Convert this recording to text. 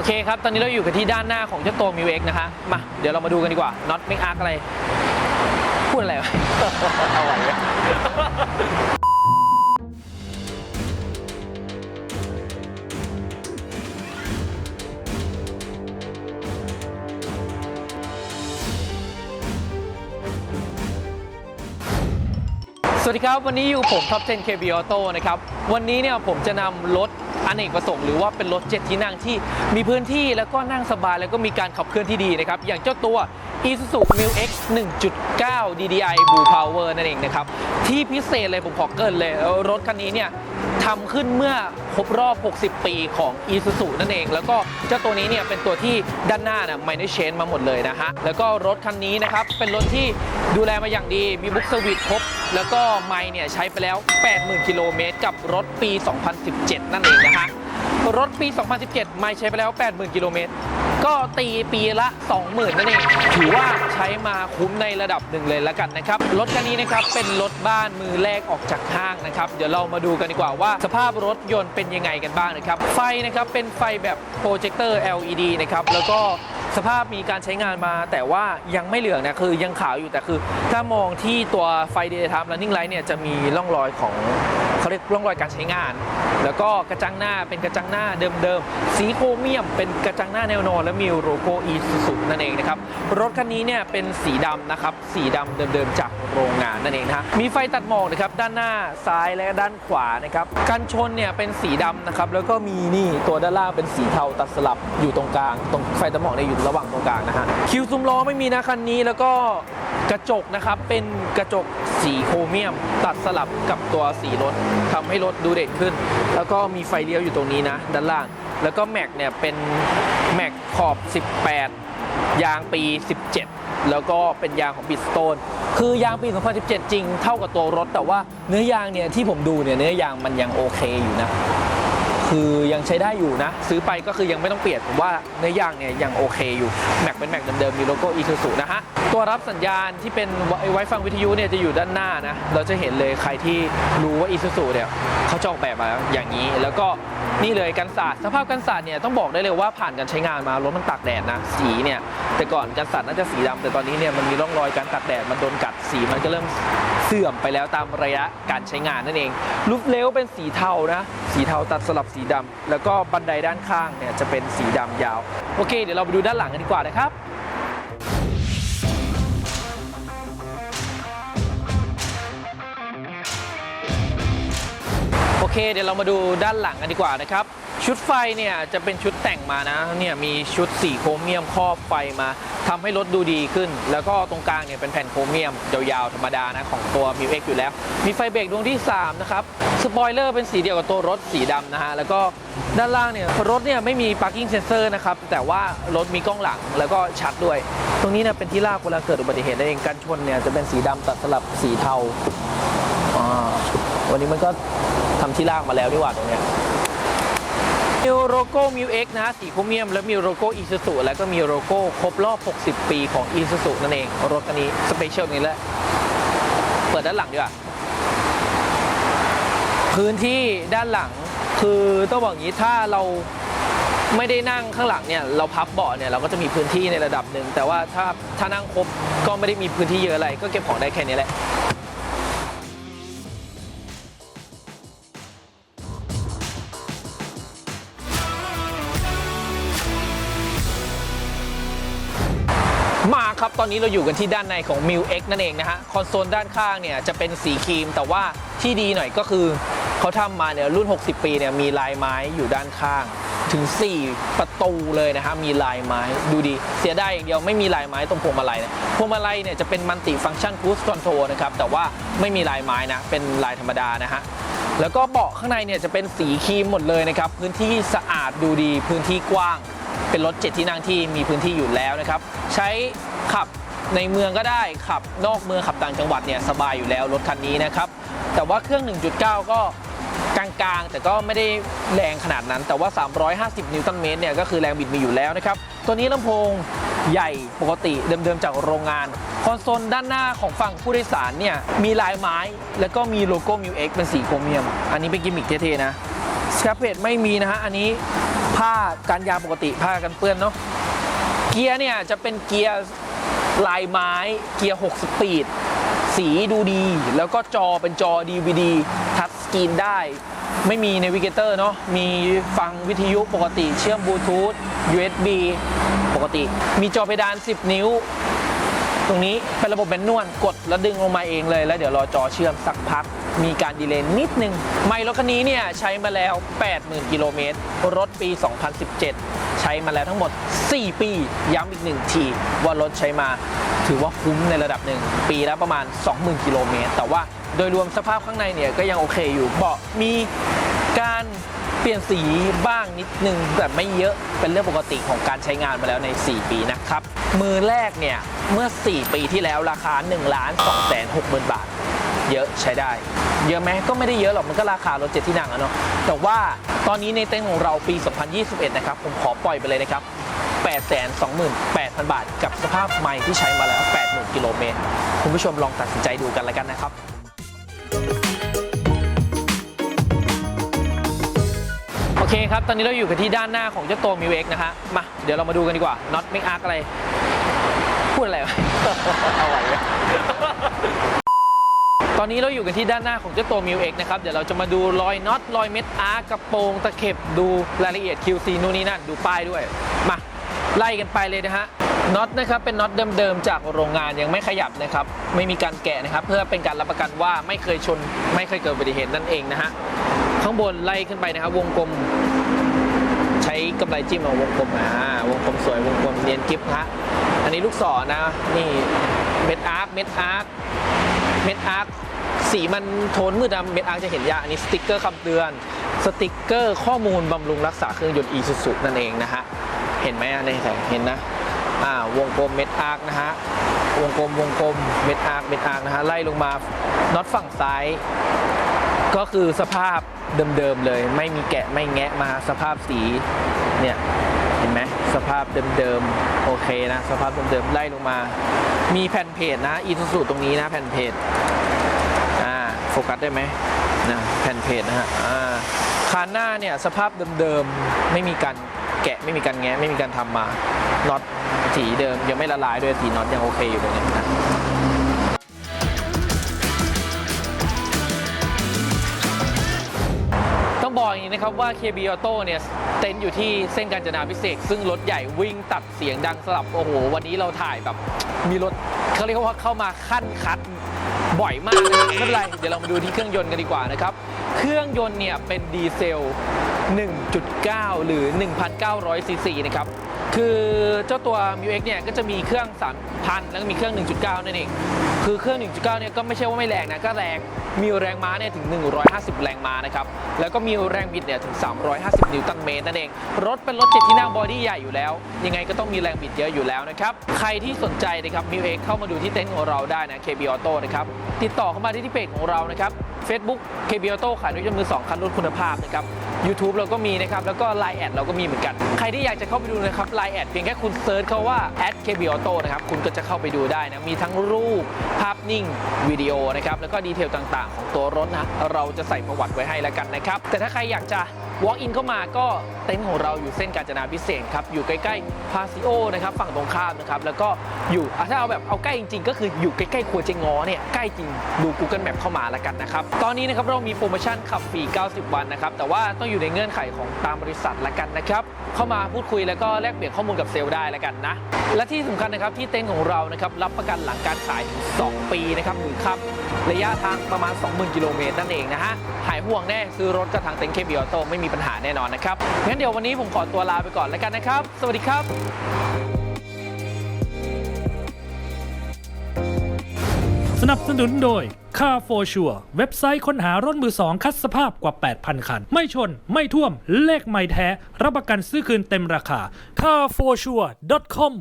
อเคครับ ตอนนี้เราอยู่กันที่ด้านหน้าของเจ้าตัวมิวเอ็กนะคะ มา เดี๋ยวเรามาดูกันดีกว่าน็อตไม่อาร์กอะไร พูดอะไรวะเอาไหวสวัสดีครับ วันนี้อยู่ผมท็อป10 KB Auto นะครับ วันนี้เนี่ยผมจะนำรถ อเนกประสงค์หรือว่าเป็นรถเจ็ดที่นั่งที่มีพื้นที่แล้วก็นั่งสบายแล้วก็มีการขับเคลื่อนที่ดีนะครับ อย่างเจ้าตัว Isuzu m i X 1.9 DDI Blue Power นั่นเองนะครับ ที่พิเศษเลยผมขอเกินเลย รถคันนี้เนี่ยทำขึ้นเมื่อครบรอบ 60 ปีของ Isuzu นั่นเอง แล้วก็เจ้าตัวนี้เนี่ยเป็นตัวที่ด้านหน้านะไม่ได้เชนมาหมดเลยนะฮะ แล้วก็รถคันนี้นะครับ เป็นรถที่ดูแลมาอย่างดีมีบุ๊กสวิตครบ แล้วก็ไมล์เนี่ยใช้ไปแล้ว 80,000 กิโลเมตรกับรถปี 2017 นั่นเองนะฮะ รถปี 2017 ไม่ใช้ไปแล้ว 80,000 กิโลเมตร ก็ตีปีละ 20,000 นั่นเอง ถือว่าใช้มาคุ้มในระดับหนึ่งเลยละกันนะครับ รถคันนี้นะครับ เป็นรถบ้านมือแรกออกจากห้างนะครับ เดี๋ยวเรามาดูกันดีกว่าว่า สภาพรถยนต์เป็นยังไงกันบ้างนะครับ ไฟนะครับ เป็นไฟแบบโปรเจคเตอร์ LED นะครับ แล้วก็สภาพมีการใช้งานมาแต่ว่ายังไม่เหลืองนะคือยังขาวอยู่แต่คือ ถ้ามองที่ตัวไฟ Daytime Running Light เนี่ยจะมีร่องรอยของเขาเรียกร่องรอยการใช้งาน แล้วก็กระจังหน้าเป็นกระจังหน้าเดิมๆ สีโครเมียมเป็นกระจังหน้าแนวนอน และมีโลโก้อีซูนั่นเองนะครับ รถคันนี้เนี่ยเป็นสีดำนะครับ สีดำเดิมๆ จากโรงงานนั่นเองนะฮะมีไฟตัดหมอกนะครับด้านหน้าซ้ายและด้านขวานะครับกันชนเนี่ยเป็นสีดำนะครับแล้วก็มีนี่ตัวด้านล่างเป็นสีเทาตัดสลับอยู่ตรงกลาง ตรงไฟตัดหมอกเนี่ยอยู่ระหว่างตรงกลางนะฮะคิวซุ้มล้อไม่มีนะคันนี้แล้วก็กระจกนะครับเป็นกระจก สีโครเมียม ตัดสลับกับตัวสีรถทำให้รถดูเด่นขึ้น แล้วก็มีไฟเลี้ยวอยู่ตรงนี้นะ ด้านล่าง แล้วก็แม็กเนี่ยเป็นแม็กขอบ 18 ยางปี 17 แล้วก็เป็นยางของบิสโตนคือยางปี 2017 จริงเท่ากับตัวรถ แต่ว่าเนื้อยางเนี่ยที่ผมดูเนี่ยเนื้อยางมันยังโอเคอยู่นะ คือยังใช้ได้อยู่นะ ซื้อไปก็คือยังไม่ต้องเปลี่ยนผมว่าเนื้อยางเนี่ยยังโอเคอยู่แม็กเป็นแม็กเดิมๆมีโลโก้อีซูซูนะฮะตัวรับสัญญาณที่เป็นไว้ฟังวิทยุเนี่ยจะอยู่ด้านหน้านะเราจะเห็นเลยใครที่รู้ว่าอีซูซูเนี่ยเขาจอกแบบมาอย่างนี้ แล้วก็นี่เลยกันศาสตร์สภาพกันศาสตร์เนี่ยต้องบอกได้เลยว่าผ่านการใช้งานมารถมันตากแดดนะสีเนี่ยแต่ก่อนกันศาสตร์น่าจะสีดำแต่ตอนนี้เนี่ยมันมีร่องรอยการตากแดดมันโดนกัดสีมันก็เริ่ม เสื่อมไปแล้วตามระยะการใช้งานนั่นเองลูฟเลวเป็นสีเทานะสีเทาตัดสลับสีดำแล้วก็บันไดด้านข้างเนี่ยจะเป็นสีดำยาว โอเค เดี๋ยวเราไปดูด้านหลังกันดีกว่านะครับโอเค เดี๋ยวเรามาดูด้านหลังกันดีกว่านะครับ ชุดไฟเนี่ยจะเป็นชุดแต่งมานะเนี่ยมีชุดสีโครเมียมครอบไฟมาทำให้รถดูดีขึ้น แล้วก็ตรงกลางเนี่ยเป็นแผ่นโครเมียมยาวๆธรรมดานะของตัว m ิวเอยู่แล้ว มีไฟเบรกดวงที่ 3 นะครับ สปอยเลอร์เป็นสีเดียวกับตัวรถสีดำนะฮะ แล้วก็ด้านล่างเนี่ยรถเนี่ยไม่มี parking sensor นะครับ แต่ว่ารถมีกล้องหลังแล้วก็ชัดด้วย ตรงนี้เนี่ยเป็นที่ลากเวลาเกิดอุบัติเหตุนั่นเองกันชนเนี่ยจะเป็นสีดำตัดสลับสีเทาวันนี้มันก็ทำที่ลากมาแล้วนี่หว่าตรงเนี้ย มีโลโก้มิวเอ็กนะสีโครเมียม แล้วมีโลโก้อีซูซูแล้วก็มีโลโก้ครบรอบ 60 ปีของอีซูซูนั่นเอง รถคันนี้สเปเชียลนี้แหละ เปิดด้านหลังดีกว่า พื้นที่ด้านหลังคือต้องบอกอย่างนี้ถ้าเราไม่ได้นั่งข้างหลังเนี่ยเราพับเบาะเนี่ยเราก็จะมีพื้นที่ในระดับหนึ่งแต่ว่าถ้าถ้านั่งครบก็ไม่ได้มีพื้นที่เยอะอะไร ก็เก็บของได้แค่นี้แหละ ครับตอนนี้เราอยู่กันที่ด้านในของ m ิ X นั่นเองนะฮะคอนโซลด้านข้างเนี่ยจะเป็นสีครีม แต่ว่าที่ดีหน่อยก็คือเขาทำมาเนี่ยรุ่น 60 ปีเนี่ยมีลายไม้อยู่ด้านข้างถึง 4 ประตูเลยนะฮะมีลายไม้ดูดี เสียดายอย่างเดียวไม่มีลายไม้ตรงพวงมาลัยนะพวงมาลัยเนี่ยจะเป็นมัลติฟัง c t ชัน Cruise Control นะครับแต่ว่าไม่มีลายไม้นะเป็นลายธรรมดานะฮะแล้วก็เบาะข้างในเนี่ยจะเป็นสีครีมหมดเลยนะครับพื้นที่สะอาดดูดีพื้นที่กว้าง เป็นรถเจ็ดที่นั่งที่มีพื้นที่อยู่แล้วนะครับ ใช้ขับในเมืองก็ได้ขับนอกเมืองขับต่างจังหวัดเนี่ยสบายอยู่แล้วรถคันนี้นะครับ แต่ว่าเครื่อง 1.9 ก็กลางๆ แต่ก็ไม่ได้แรงขนาดนั้น แต่ว่า 350 นิวตันเมตรเนี่ยก็คือแรงบิดมีอยู่แล้วนะครับ ตัวนี้ลำโพงใหญ่ปกติเดิมๆจากโรงงาน คอนโซลด้านหน้าของฝั่งผู้โดยสารเนี่ยมีลายไม้ แล้วก็มีโลโก้มิวเอ็กเป็นสีโครเมียม อันนี้เป็นกิมมิคเท่ๆนะสครับเพจไม่มีนะฮะอันนี้ ผ้ากันยางปกติผ้ากันเปื้อนเนาะเกียร์เนี่ยจะเป็นเกียร์ลายไม้เกียร์ 6 สปีด สีดูดี แล้วก็จอเป็นจอ DVD ทัชสกรีนได้ ไม่มีเนวิเกเตอร์เนาะมีฟังวิทยุปกติ เชื่อมบลูทูธ USB ปกติ มีจอเพดาน 10 นิ้ว ตรงนี้เป็นระบบแมนนวลกดแล้วดึงลงมาเองเลย แล้วเดี๋ยวรอจอเชื่อมสักพัก มีการดีเลย์นิดนึง ไมล์รถคันนี้เนี่ยใช้มาแล้ว 80,000 กิโลเมตร รถปี 2017 ใช้มาแล้วทั้งหมด 4 ปี ย้ำอีกหนึ่งที ว่ารถใช้มาถือว่าคุ้มในระดับหนึ่ง ปีละประมาณ 20,000 กิโลเมตร แต่ว่าโดยรวมสภาพข้างในเนี่ยก็ยังโอเคอยู่เบาะมีการเปลี่ยนสีบ้างนิดนึงแต่ไม่เยอะเป็นเรื่องปกติของการใช้งานมาแล้วใน 4 ปีนะครับ มือแรกเนี่ย เมื่อ 4 ปีที่แล้วราคา1 2 6 0 0 0 0 บาท เยอะใช้ได้ เยอะไหมก็ไม่ได้เยอะหรอกมันก็ราคารถเจ็ดที่นั่งอะเนาะแต่ว่าตอนนี้ในเต็นท์ของเราปี 2021 นะครับผมขอปล่อยไปเลยนะครับ828,000 บาท กับสภาพใหม่ที่ใช้มาแล้ว 80,000 กิโลเมตร คุณผู้ชมลองตัดสินใจดูกันแล้วกันนะครับ โอเคครับ ตอนนี้เราอยู่กันที่ด้านหน้าของเจ้าตัวมิวเอ็กนะฮะ มา เดี๋ยวเรามาดูกันดีกว่าน็อตเมกอาร์อะไร พูดอะไรวะเอาไหวไหม ตอนนี้เราอยู่กันที่ด้านหน้าของเจ้าตัวมิวเอ็กนะครับ เดี๋ยวเราจะมาดูรอยน็อตรอยเม็ดอาร์กระโปรงตะเข็บดูรายละเอียด QC นู่นนี่นั่นดูป้ายด้วย มาไล่กันไปเลยนะฮะน็อตนะครับเป็นน็อตเดิมๆจากโรงงานยังไม่ขยับนะครับ ไม่มีการแกะนะครับ เพื่อเป็นการรับประกันว่าไม่เคยชน ไม่เคยเกิดอุบัติเหตุนั่นเองนะฮะข้างบนไล่ขึ้นไปนะครับวงกลม ใช้กำไรจิ้มเอาวงกลมอ่าวงกลมสวยวงกลมเนียนกิฟต์ฮะอันนี้ลูกศรนะนี่เม็ดอาร์คเม็ดอาร์คเม็ดอาร์ค สีมันโทนมืดนะเม็ดอาร์จะเห็นยากอันนี้สติกเกอร์คำเตือน สติกเกอร์ข้อมูลบำรุงรักษาเครื่องยนต์อีซูซุนั่นเองนะฮะ เห็นไหมอันนี้เห็นนะอ่าวงกลมเม็ดอาร์นะฮะ วงกลมวงกลมเม็ดอาร์เม็ดอาร์นะฮะ ไล่ลงมาน็อตฝั่งซ้าย ก็คือสภาพเดิมๆเลย ไม่มีแกะไม่แงะมาสภาพสีเนี่ยเห็นไหมสภาพเดิมๆโอเคนะ สภาพเดิมๆไล่ลงมา มีแผ่นเพจนะอีซูซูตรงนี้นะแผ่นเพจ โฟกัสได้ไหมนะแผ่นเพจนะฮะอ่าคานหน้าเนี่ยสภาพเดิมๆ ไม่มีการแกะไม่มีการแงะไม่มีการทำมาน็อตสีเดิมยังไม่ละลายด้วยสีน็อตยังโอเคอยู่เลยนะต้องบอกอย่างนี้นะครับว่า KB Auto เนี่ยเต็นอยู่ที่เส้นกาญจนาพิเศษ ซึ่งรถใหญ่วิ่งตัดเสียงดังสลับ โอ้โห วันนี้เราถ่ายแบบมีรถเขาเรียกว่าเข้ามาขั้นคัด บ่อยมากนะครับไม่เป็นไร เดี๋ยวเรามาดูที่เครื่องยนต์กันดีกว่านะครับ เครื่องยนต์เนี่ยเป็นดีเซล 1.9 หรือ 1,900 ซีซีนะครับ คือเจ้าตัว m u x เนี่ยก็จะมีเครื่อง 3,000 แล้วก็มีเครื่อง 1.9 นั่นเอง คือเครื่อง 1.9 เนี่ยก็ไม่ใช่ว่าไม่แรงนะ ก็แรง มีแรงม้าเนี่ยถึง 150 แรงม้านะครับ แล้วก็มีแรงบิดเนี่ยถึง 350 นิวตันเมตรนั่นเอง รถเป็นรถเจ็ดที่นั่งบอดี้ใหญ่อยู่แล้ว ยังไงก็ต้องมีแรงบิดเยอะอยู่แล้วนะครับ ใครที่สนใจนะครับ m u x เข้ามาดูที่เต็นท์ของเราได้นะ KB Auto นะครับ ติดต่อเข้ามาที่ที่เพจของเรานะครับ Facebook KB Auto ขายรถยนต์มือสองคันรถคุณภาพนะครับ YouTube เราก็มีนะครับ แล้วก็ Line แอดเราก็มีเหมือนกัน ใครที่อยากจะเข้าไปดูนะครับ Line แอดเพียงแค่คุณเซิร์ชเขาว่า @KB Auto นะครับ คุณก็จะเข้าไปดูได้นะ มีทั้งรูป ภาพนิ่ง วิดีโอนะครับ แล้วก็ดีเทลต่างๆ ของตัวรถนะ เราจะใส่ประวัติไว้ให้แล้วกันนะครับ แต่ถ้าใครอยากจะ walk in เข้ามาก็เต็นท์ของเราอยู่เส้นกาญจนาพิเศษครับ อยู่ใกล้ๆพาซิโอนะครับฝั่งตรงข้ามนะครับแล้วก็อยู่ถ้าเอาแบบเอาใกล้จริงๆ ก็คืออยู่ใกล้ๆครัวเจงอเนี่ยใกล้จริงดู Google Map เข้ามาแล้วกันนะครับ ตอนนี้นะครับเรามีโปรโมชั่นขับฟรี 90 วันนะครับ แต่ว่าต้องอยู่ในเงื่อนไขของตามบริษัทละกันนะครับ เข้ามาพูดคุยแล้วก็แลกเปลี่ยนข้อมูลกับเซลล์ได้แล้วกันนะ และที่สำคัญนะครับที่เต็นท์ของเรานะครับรับประกันหลังการขายถึง 2 ปีนะครับหรือขับระยะทางประมาณ 20,000 กิโลเมตรนั่นเองนะฮะหายห่วงแน่ซื้อรถกับทางเต็นท์เคบีออโต้ไม่มีปัญหาแน่นอนนะครับงั้นเดี๋ยววันนี้ผมขอตัวลาไปก่อนแล้วกันนะครับ สวัสดีครับสนับสนุนโดย Car for Sure เว็บไซต์ค้นหารถมือสองคัดสภาพกว่า 8,000 คัน ไม่ชน ไม่ท่วม เลขไม่แท้ รับประกันซื้อคืนเต็มราคา carforsure.com